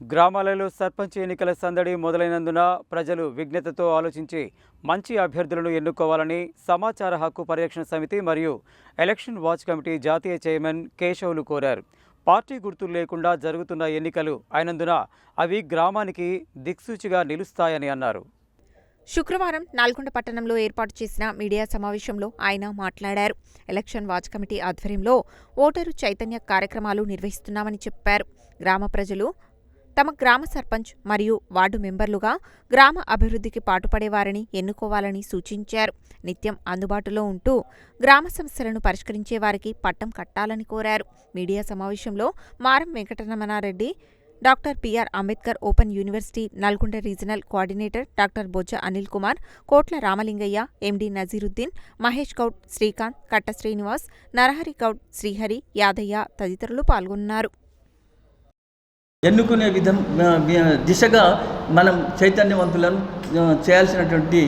గ్రామాలలో సర్పంచ్ ఎన్నికల సందడి మొదలైనందున ప్రజలు విజ్ఞతతో ఆలోచించి మంచి అభ్యర్థులను ఎన్నుకోవాలని సమాచార హక్కు పరిరక్షణ సమితి మరియు ఎలక్షన్ వాచ్ కమిటీ జాతీయ చైర్మన్ కేశవులు కోరారు. పార్టీ గుర్తులు లేకుండా జరుగుతున్న ఎన్నికలు అయినందున అవి గ్రామానికి దిక్సూచిగా నిలుస్తాయని అన్నారు. శుక్రవారం నల్గొండ పట్టణంలో ఏర్పాటు చేసిన మీడియా సమావేశంలో ఆయన మాట్లాడారు. ఎలక్షన్ వాచ్ కమిటీ ఆధ్వర్యంలో ఓటరు చైతన్య కార్యక్రమాలు నిర్వహిస్తున్నామని చెప్పారు. గ్రామ ప్రజలు తమ గ్రామ సర్పంచ్ మరియు వార్డు మెంబర్లుగా గ్రామ అభివృద్ధికి పాటుపడేవారిని ఎన్నుకోవాలని సూచించారు. నిత్యం అందుబాటులో ఉంటూ గ్రామ సమస్యలను పరిష్కరించే వారికి పట్టం కట్టాలని కోరారు. మీడియా సమావేశంలో Maram Venkataramana Reddy doctor P R Ambedkar open university Nalgonda regional coordinator doctor Bojja Anil Kumar Kotla Ramalingaiah M D Naziruddin Mahesh Goud Srikanth కట్ట శ్రీనివాస్ నరహరి గౌడ్ శ్రీహరి యాదయ్య తదితరులు పాల్గొన్నారు. ఎన్నుకునే విధం దిశగా మనం చైతన్యవంతులను చేయాల్సినటువంటి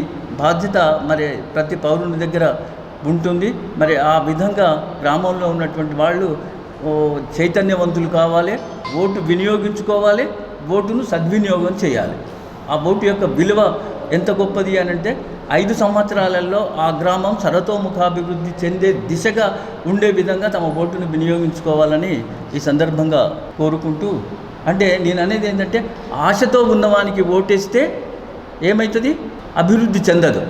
బాధ్యత మరి ప్రతి పౌరుని దగ్గర ఉంటుంది. మరి ఆ విధంగా గ్రామంలో ఉన్నటువంటి వాళ్ళు చైతన్యవంతులు కావాలి ఓటు వినియోగించుకోవాలి ఓటును సద్వినియోగం చేయాలి. ఆ ఓటు యొక్క విలువ ఎంత గొప్పది అని అంటే ఐదు సంవత్సరాలలో ఆ గ్రామం సర్వతోముఖాభివృద్ధి చెందే దిశగా ఉండే విధంగా తమ ఓటును వినియోగించుకోవాలని ఈ సందర్భంగా కోరుకుంటూ అంటే నేను అనేది ఏంటంటే ఆశతో ఉన్నవానికి ఓటేస్తే ఏమవుతుంది అభివృద్ధి చెందదు.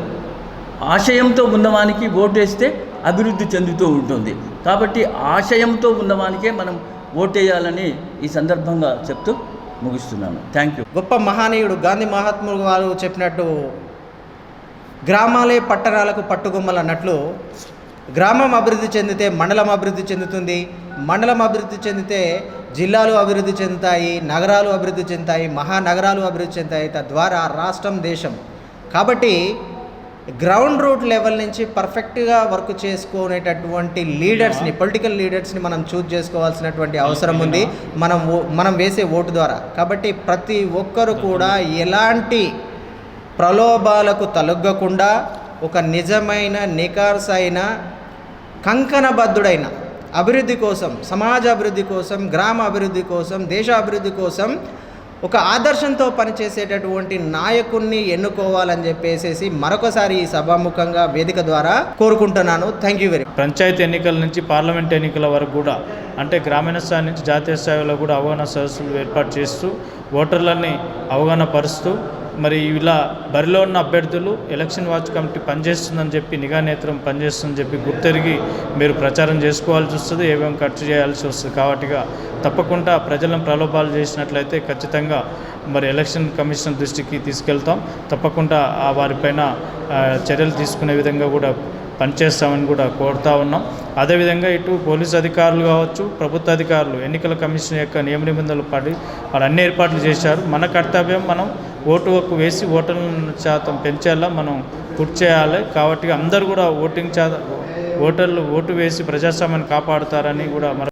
ఆశయంతో ఉన్నవానికి ఓటేస్తే అభివృద్ధి చెందుతూ ఉంటుంది. కాబట్టి ఆశయంతో ఉన్నవానికే మనం ఓటేయాలని ఈ సందర్భంగా చెప్తూ ముగిస్తున్నాను. థ్యాంక్ యూ గొప్ప మహానీయుడు గాంధీ మహాత్ములు వారు చెప్పినట్టు గ్రామాలే పట్టణాలకు పట్టుకొమ్మలు అన్నట్లు గ్రామం అభివృద్ధి చెందితే మండలం అభివృద్ధి చెందుతుంది మండలం అభివృద్ధి చెందితే జిల్లాలు అభివృద్ధి చెందుతాయి నగరాలు అభివృద్ధి చెందుతాయి మహానగరాలు అభివృద్ధి చెందుతాయి తద్వారా రాష్ట్రం దేశం. కాబట్టి గ్రౌండ్ రూట్ లెవెల్ నుంచి పర్ఫెక్ట్గా వర్క్ చేసుకునేటటువంటి లీడర్స్ని పొలిటికల్ లీడర్స్ని మనం చూజ్ చేసుకోవాల్సినటువంటి అవసరం ఉంది. మనం ఓ- మనం వేసే ఓటు ద్వారా. కాబట్టి ప్రతి ఒక్కరు కూడా ఎలాంటి ప్రలోభాలకు తలొగ్గకుండా ఒక నిజమైన నికార్సైన కంకణబద్ధుడైన అభివృద్ధి కోసం సమాజ అభివృద్ధి కోసం గ్రామ అభివృద్ధి కోసం దేశ అభివృద్ధి కోసం ఒక ఆదర్శంతో పనిచేసేటటువంటి నాయకుణ్ణి ఎన్నుకోవాలని చెప్పేసి మరొకసారి ఈ సభాముఖంగా వేదిక ద్వారా కోరుకుంటున్నాను. థ్యాంక్ యూ వెరీ పంచాయతీ ఎన్నికల నుంచి పార్లమెంట్ ఎన్నికల వరకు కూడా అంటే గ్రామీణ స్థాయి నుంచి జాతీయ స్థాయిలో కూడా అవగాహన సదస్సులు ఏర్పాటు చేస్తూ ఓటర్లని అవగాహన పరుస్తూ మరి ఇలా బరిలో ఉన్న అభ్యర్థులు ఎలక్షన్ వాచ్ కమిటీ పనిచేస్తుందని చెప్పి నిఘా నేత్రం పనిచేస్తుందని చెప్పి గుర్తెరిగి మీరు ప్రచారం చేసుకోవాల్సి వస్తుంది ఏమేమి ఖర్చు చేయాల్సి వస్తుంది కాబట్టిగా తప్పకుండా ప్రజలను ప్రలోభాలు చేసినట్లయితే ఖచ్చితంగా మరి ఎలక్షన్ కమిషన్ దృష్టికి తీసుకెళ్తాం. తప్పకుండా ఆ వారిపైన చర్యలు తీసుకునే విధంగా కూడా పనిచేస్తామని కూడా కోరుతా ఉన్నాం. అదేవిధంగా ఇటు పోలీస్ అధికారులు కావచ్చు ప్రభుత్వ అధికారులు ఎన్నికల కమిషన్ యొక్క నియమ నిబంధనలు పడి వాళ్ళు అన్ని ఏర్పాట్లు చేశారు. మన కర్తవ్యం మనం ఓటు హక్కు వేసి ఓటర్ల శాతం పెంచేలా మనం పూర్తి చేయాలి. కాబట్టి అందరూ కూడా ఓటింగ్ శాతం ఓటర్లు ఓటు వేసి ప్రజాస్వామ్యాన్ని కాపాడుతారని కూడా మన